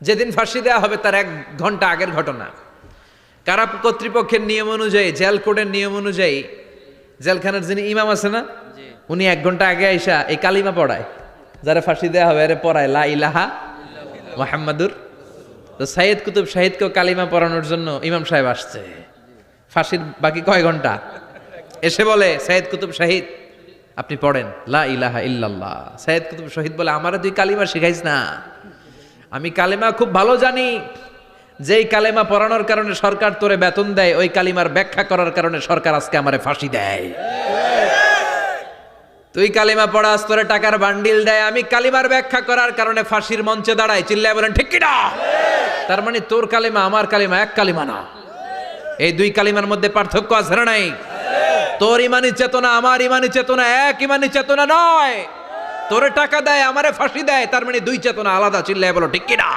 যেদিন ফাঁসি দেওয়া হবে তার এক ঘণ্টা আগের ঘটনা। কারা কর্তৃপক্ষের নিয়ম অনুযায়ী জেল কোডের নিয়ম অনুযায়ী জেলখানার যিনি ইমাম আছে না উনি এক ঘণ্টা আগে আইসা এই কালিমা পড়ায়। যারা ফাঁসি দেওয়া হবে আরে পড়ায় লা ইলাহা মোহাম্মদুর তো সাইয়েদ কুতুব শাহিদকেও কালিমা পড়ানোর জন্য ইমাম সাহেব আসছে। ফাঁসির বাকি কয় ঘণ্টা? এসে বলে সাইয়েদ কুতুব শাহিদ আপনি পড়েন লা ইলাহা ইল্লাল্লাহ। সাইয়েদ কুতুব শহীদ বলে আমারে তুই কালিমা শিখাইস না। আমি কালেমা খুব ভালো জানি। যেই কালেমা পড়ানোর কারণে সরকার তোরে বেতন দেয়, ওই কালিমার ব্যাখ্যা করার কারণে সরকার আজকে আমারে ফাঁসি দেয়। তুই কালিমা পড়াস, তোরে টাকার বান্ডিল দেয়, আমি কালিমার ব্যাখ্যা করার কারণে ফাঁসির মঞ্চে দাঁড়াই। চিল্লায় বলেন, ঠিক কিনা? তার মানে তোর কালিমা আমার কালিমা, এক কালিমা না। এই দুই কালিমার মধ্যে পার্থক্য আছে না নাই? তোর ইমানি চেতনা, আমার ইমানি চেতনা, এক ইমানি চেতনা নয়। তোরে টাকা দেয়, আমারে ফাঁসি দেয়, তার মানে দুই চেতনা আলাদা, চিল্লায় বলো, ঠিক কিনা?